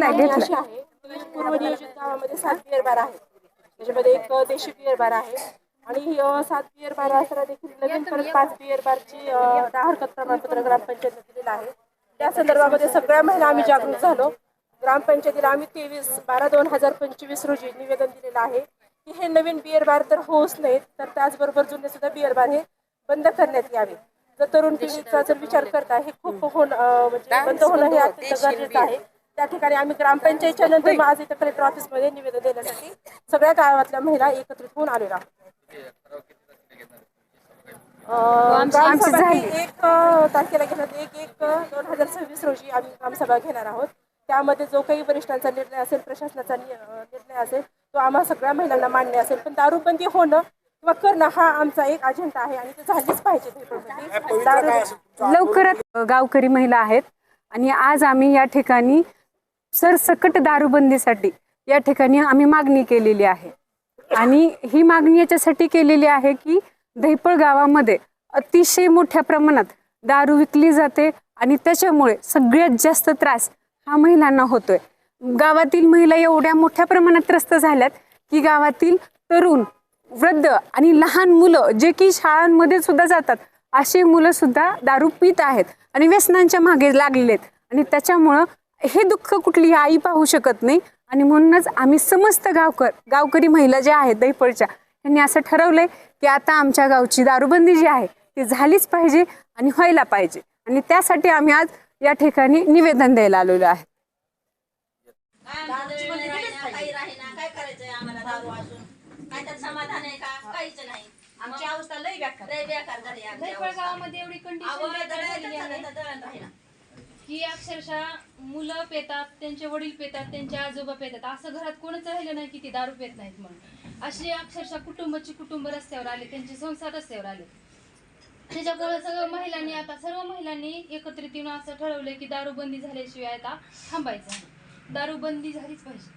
घेतलाय अशी आहे. पूर्वनियोजित गावामध्ये सात बिअर बार आहेत. त्याच्यामध्ये एक देशी बिअर बार आहे. आणि अ, सात बिअर बार असताना देखील नवीन परत पाच बिअर बारची अ, दहा हरकत प्रमाणपत्र ग्रामपंचायतने दिलेलं आहे. त्या संदर्भामध्ये सगळ्या महिला आम्ही जागृत झालो. ग्रामपंचायतीला आम्ही तेवीस बारा दोन हजार पंचवीस रोजी निवेदन दिलेलं आहे की हे नवीन बिअर बार तर होऊच नाहीत तर त्याचबरोबर जुने सुद्धा बिअर बार हे बंद करण्यात यावे. जर तरुण पिढीचा जर विचार करता हे खूप होणं अं, म्हणजे बंद होणं हे अत्यंत गरजेचं आहे. त्या ठिकाणी आम्ही ग्रामपंचायतच्या नंतर मग आज इथं कलेक्टर ऑफिसमध्ये निवेदन देण्यासाठी सगळ्या गावातल्या महिला एकत्रित होऊन आलेल्या आहोत. अं, ग्रामसभा ही एक तारखेला घेण्यात एक एक दोन हजार सव्वीस रोजी आम्ही ग्रामसभा घेणार आहोत. त्यामध्ये जो काही वरिष्ठांचा निर्णय असेल प्रशासनाचा निर्णय असेल तो आम्हा सगळ्या महिलांना मान्य असेल. पण दारूबंदी होणं किंवा करणं हा आमचा एक अजेंडा आहे आणि ते झालीच पाहिजे लवकरात गावकरी महिला आहेत आणि आज आम्ही या ठिकाणी सरसकट दारूबंदीसाठी या ठिकाणी आम्ही मागणी केलेली आहे. आणि ही मागणी याच्यासाठी केलेली आहे की दहिपळ गावामध्ये अतिशय मोठ्या प्रमाणात दारू विकली जाते आणि त्याच्यामुळे सगळ्यात जास्त त्रास हा महिलांना होतोय. गावातील महिला एवढ्या मोठ्या प्रमाणात त्रस्त झाल्यात की गावातील तरुण वृद्ध आणि लहान मुलं जे की शाळांमध्ये सुद्धा जातात अशी मुलं सुद्धा दारू पित आहेत आणि व्यसनांच्या मागे लागलेले आहेत आणि त्याच्यामुळं हे दुःख कुठलीही आई पाहू शकत नाही. आणि म्हणूनच आम्ही समस्त गावकर गावकरी महिला ज्या आहेत दैपळच्या त्यांनी असं ठरवलंय की आता आमच्या गावची दारूबंदी जी आहे ती झालीच पाहिजे आणि व्हायला पाहिजे. आणि त्यासाठी आम्ही आज या ठिकाणी निवेदन द्यायला आलेलो आहे. काही राहीना काय करायचंय आम्हाला दारू असून काय तर समाधान आहे का? काहीच नाही. आमची अवस्था लय बेकार. झाली. गावामध्ये एवढी कंडिशन की अक्षरशः मुलं पेतात त्यांचे वडील पेतात त्यांचे आजोबा पेतात. असं घरात कोणच राहिलं नाही की ती दारू पेत नाहीत म्हणून. अशी अक्षरशः कुटुंबाची कुटुंब रस्त्यावर आले त्यांचे संसार रस्त्यावर आले. त्याच्यामुळे सगळं महिलांनी आता सर्व महिलांनी एकत्रित येऊन असं ठरवलं की दारूबंदी झाल्याशिवाय आता थांबायचं दारूबंदी झालीच पाहिजे.